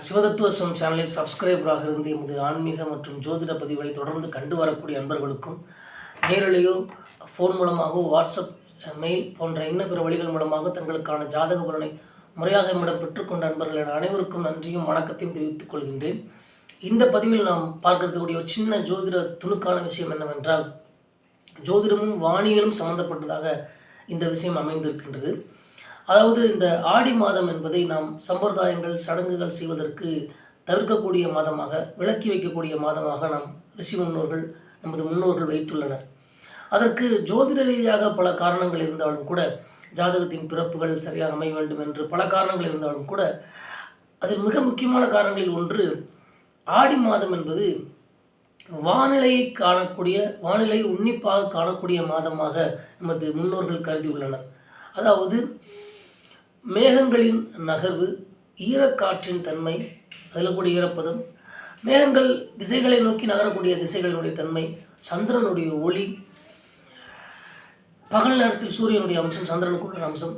சிவதத்துவசம் சேனலில் சப்ஸ்கிரைபராக இருந்து எமது ஆன்மீக மற்றும் ஜோதிட பதிவுகளை தொடர்ந்து கண்டு வரக்கூடிய அன்பர்களுக்கும் நேரிலேயோ ஃபோன் மூலமாகவோ வாட்ஸ்அப் மெயில் போன்ற இன்ன பிற வழிகள் மூலமாக தங்களுக்கான ஜாதக பலனை முறையாக நம்மிடம் பெற்றுக்கொண்ட அன்பர்கள் அனைவருக்கும் நன்றியும் வணக்கத்தையும் தெரிவித்துக் கொள்கின்றேன். இந்த பதிவில் நாம் பார்க்க இருக்கக்கூடிய ஒரு சின்ன ஜோதிட துணுக்கான விஷயம் என்னவென்றால் ஜோதிடமும் வானியலும் சம்பந்தப்பட்டதாக இந்த விஷயம் அமைந்திருக்கின்றது. அதாவது இந்த ஆடி மாதம் என்பதை நாம் சம்பிரதாயங்கள் சடங்குகள் செய்வதற்கு தவிர்க்கக்கூடிய மாதமாக விளக்கி வைக்கக்கூடிய மாதமாக நாம் ரிஷி முன்னோர்கள் நமது முன்னோர்கள் வைத்துள்ளனர். அதற்கு ஜோதிட ரீதியாக பல காரணங்கள் இருந்தாலும் கூட ஜாதகத்தின் பிறப்புகள் சரியாக அமைய வேண்டும் என்று பல காரணங்கள் இருந்தாலும் கூட அதில் மிக முக்கியமான காரணங்களில் ஒன்று ஆடி மாதம் என்பது வானிலையை காணக்கூடிய வானிலையை உன்னிப்பாக காணக்கூடிய மாதமாக நமது முன்னோர்கள் கருதியுள்ளனர் அதாவது மேகங்களின் நகர்வு ஈரக்காற்றின் தன்மை அதில் கூடிய ஈரப்பதம். மேகங்கள் திசைகளை நோக்கி நகரக்கூடிய திசைகளினுடைய தன்மை சந்திரனுடைய ஒளி. பகல் நேரத்தில் சூரியனுடைய அம்சம் சந்திரனுக்குள்ள அம்சம்.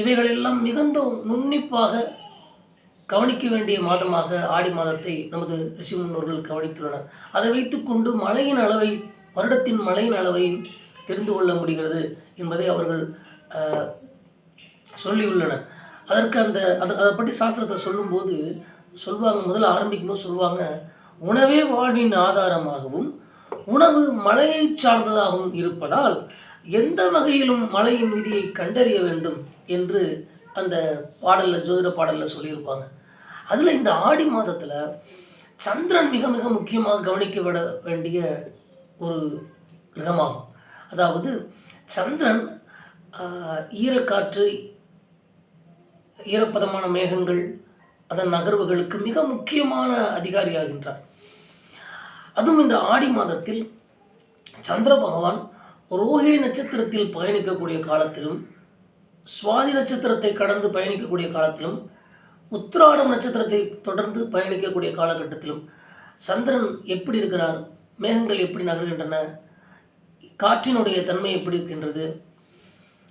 இவைகளெல்லாம் மிகுந்த நுண்ணிப்பாக கவனிக்க வேண்டிய மாதமாக ஆடி மாதத்தை நமது ரிஷி முன்னோர்கள் கவனித்துள்ளனர். அதை வைத்துக்கொண்டு மழையின் அளவை வருடத்தின் மழையின் அளவை தெரிந்து கொள்ள முடிகிறது என்பதை அவர்கள் சொல்லியுள்ளனர் அதற்கு அந்த அது அதை பற்றி சாஸ்திரத்தை சொல்லும்போது சொல்லுவாங்க முதல்ல ஆரம்பிக்கும்போது சொல்லுவாங்க உணவே வாழ்வின் ஆதாரமாகவும் உணவு மலையை சார்ந்ததாகவும் இருப்பதால் எந்த வகையிலும் மலையின் விதியை கண்டறிய வேண்டும் என்று அந்த பாடலில் ஜோதிட பாடலில் சொல்லியிருப்பாங்க. அதில் இந்த ஆடி மாதத்தில் சந்திரன் மிக மிக முக்கியமாக கவனிக்கப்பட வேண்டிய ஒரு கிரகமாகும். அதாவது சந்திரன் ஈரக்காற்று ஈரப்பதமான மேகங்கள் அதன் நகர்வுகளுக்கு மிக முக்கியமான அதிகாரியாகின்றார். அதுவும் இந்த ஆடி மாதத்தில் சந்திர பகவான் ரோஹிணி நட்சத்திரத்தில் பயணிக்கக்கூடிய காலத்திலும் சுவாதி நட்சத்திரத்தை கடந்து பயணிக்கக்கூடிய காலத்திலும் உத்திராடம் நட்சத்திரத்தை தொடர்ந்து பயணிக்கக்கூடிய காலகட்டத்திலும் சந்திரன் எப்படி இருக்கிறார் மேகங்கள் எப்படி நகர்கின்றன காற்றினுடைய தன்மை எப்படி இருக்கின்றது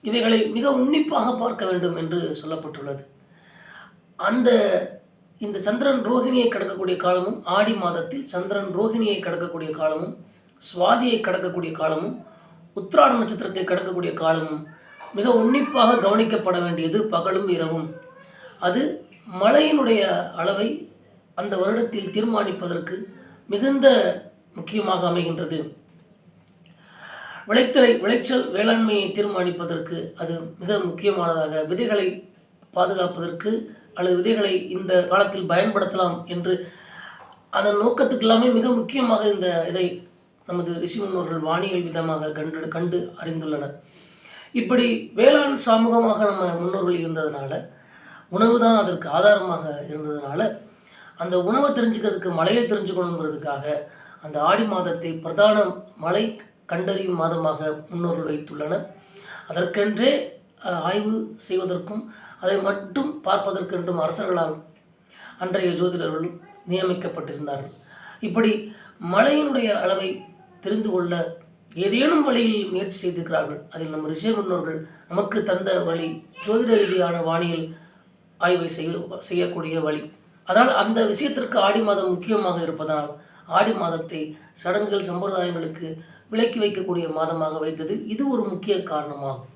இவைகளை மிக உன்னிப்பாக பார்க்க வேண்டும் என்று சொல்லப்பட்டுள்ளது. அந்த இந்த சந்திரன் ரோகிணியை கடக்கக்கூடிய காலமும் ஆடி மாதத்தில் சந்திரன் ரோகிணியை கடக்கக்கூடிய காலமும் சுவாதியை கடக்கக்கூடிய காலமும் உத்ராட நட்சத்திரத்தை கடக்கக்கூடிய காலமும் மிக உன்னிப்பாக கவனிக்கப்பட வேண்டியது பகலும் இரவும். அது மழையினுடைய அளவை அந்த வருடத்தில் தீர்மானிப்பதற்கு மிகுந்த முக்கியமாக அமைகின்றது. விளைத்தலை விளைச்சல் வேளாண்மையை தீர்மானிப்பதற்கு அது மிக முக்கியமானதாக. விதைகளை பாதுகாப்பதற்கு அல்லது விதைகளை இந்த காலத்தில் பயன்படுத்தலாம் என்று அதன் நோக்கத்துக்கு எல்லாமே மிக முக்கியமாக இந்த இதை நமது ரிஷி முன்னோர்கள் வானியல் விதமாக கண்டு கண்டு அறிந்துள்ளனர். இப்படி வேளாண் சமூகமாக நம்ம முன்னோர்கள் இருந்ததுனால உணவு தான் அதற்கு ஆதாரமாக இருந்ததுனால அந்த உணவை தெரிஞ்சுக்கிறதுக்கு மழையை தெரிஞ்சுக்கணுங்கிறதுக்காக அந்த ஆடி மாதத்தை பிரதான மழை கண்டறியும் மாதமாக முன்னோர்கள் வைத்துள்ளனர். அதற்கென்றே ஆய்வு செய்வதற்கும் அதை மட்டும் பார்ப்பதற்கென்றும் அரசர்களால் அன்றைய ஜோதிடர்கள் நியமிக்கப்பட்டிருந்தார்கள். இப்படி மழையினுடைய அளவை தெரிந்து கொள்ள ஏதேனும் வழியில் முயற்சி செய்திருக்கிறார்கள். அதில் நம் ரிஷி முன்னோர்கள் நமக்கு தந்த வழி ஜோதிட ரீதியான வானியல் ஆய்வை செய்ய செய்யக்கூடிய வழி. அதனால் அந்த விஷயத்திற்கு ஆடி மாதம் முக்கியமாக இருப்பதால் ஆடி மாதத்தை சடங்குகள் சம்பிரதாயங்களுக்கு விலக்கி வைக்கக்கூடிய மாதமாக வைத்தது. இது ஒரு முக்கிய காரணமாகும்.